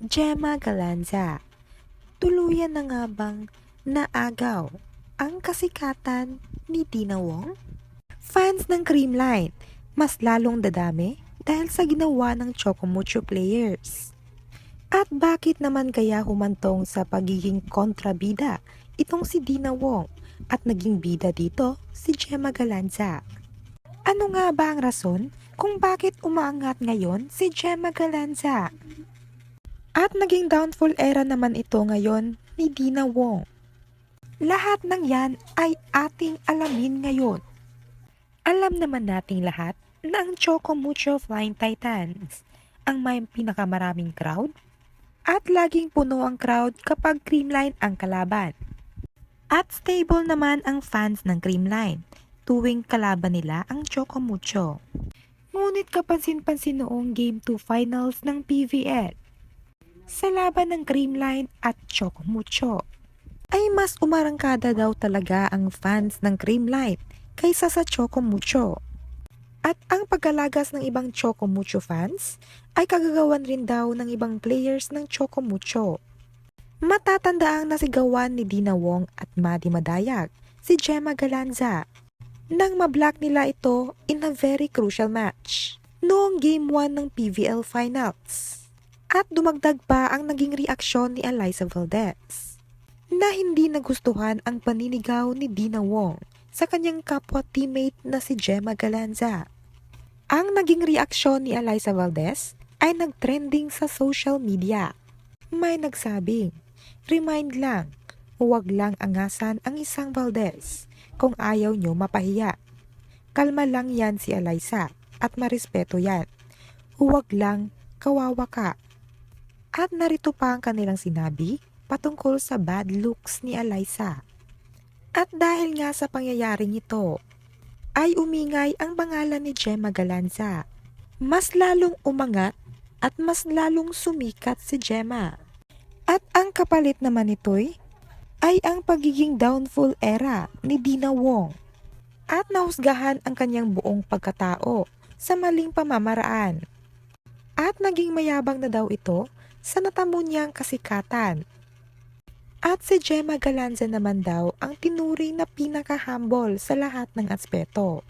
Gemma Galanza. Tuluyan na nga bang naagaw ang kasikatan ni Tina Wong? Fans ng Creamline, mas lalong dadami dahil sa ginawa ng Chocomucho players. At bakit naman kaya humantong sa pagiging kontrabida itong si Dina Wong at naging bida dito si Gemma Galanza? Ano nga ba ang rason kung bakit umaangat ngayon si Gemma Galanza? At naging downfall era naman ito ngayon ni Dina Wong. Lahat ng yan ay ating alamin ngayon. Alam naman nating lahat na ang Choco Mucho Flying Titans ang may pinakamaraming crowd at laging puno ang crowd kapag Creamline ang kalaban. At stable naman ang fans ng Creamline tuwing kalaban nila ang Choco Mucho. Ngunit kapansin-pansin noong Game 2 Finals ng PVL sa laban ng Creamline at Choco Mucho ay mas umarangkada daw talaga ang fans ng Creamline kaysa sa Choco Mucho. At ang pagkalagas ng ibang Choco Mucho fans ay kagagawan rin daw ng ibang players ng Choco Mucho. Matatanda ang nasigawan ni Dina Wong at Madi Madayag, si Gemma Galanza, nang mablock nila ito in a very crucial match noong Game 1 ng PVL Finals. At dumagdag pa ang naging reaksyon ni Eliza Valdez na hindi nagustuhan ang paninigaw ni Dina Wong sa kanyang kapwa teammate na si Gemma Galanza. Ang naging reaksyon ni Eliza Valdez ay nagtrending sa social media. May nagsabing, remind lang, huwag lang angasan ang isang Valdez kung ayaw nyo mapahiya. Kalma lang yan si Eliza at marespeto yan. Huwag lang kawawa ka. At narito pa ang kanilang sinabi patungkol sa bad looks ni Eliza. At dahil nga sa pangyayaring ito, ay umingay ang pangalan ni Gemma Galanza. Mas lalong umangat at mas lalong sumikat si Gemma. At ang kapalit naman nito'y ay ang pagiging downfall era ni Dina Wong. At nahusgahan ang kanyang buong pagkatao sa maling pamamaraan. At naging mayabang na daw ito sa natamo niyang kasikatan. At si Gemma Galanza naman daw ang tinuring na pinaka-humble sa lahat ng aspeto.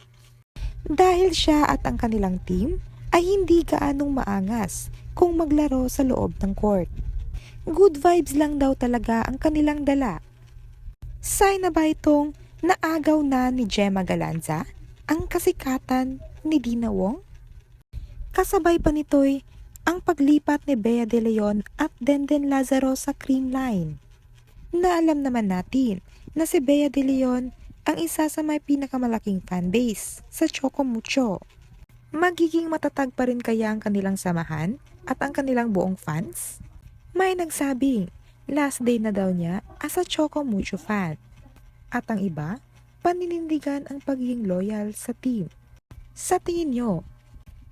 Dahil siya at ang kanilang team ay hindi gaanong maangas kung maglaro sa loob ng court. Good vibes lang daw talaga ang kanilang dala. Sign na ba itong naagaw na ni Gemma Galanza ang kasikatan ni Dina Wong? Kasabay pa nito'y ang paglipat ni Bea De Leon at Denden Lazaro sa Cream Line. Na alam naman natin na si Bea De Leon ang isa sa may pinakamalaking fanbase sa Choco Mucho. Magiging matatag pa rin kaya ang kanilang samahan at ang kanilang buong fans? May nagsabing last day na daw niya as a Choco Mucho fan. At ang iba, paninindigan ang pagiging loyal sa team. Sa tingin nyo,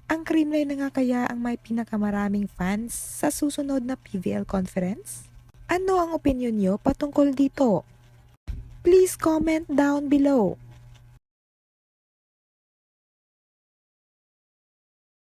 ang Creamline na nga kaya ang may pinakamaraming fans sa susunod na PVL conference? Ano ang opinion nyo patungkol dito? Please comment down below.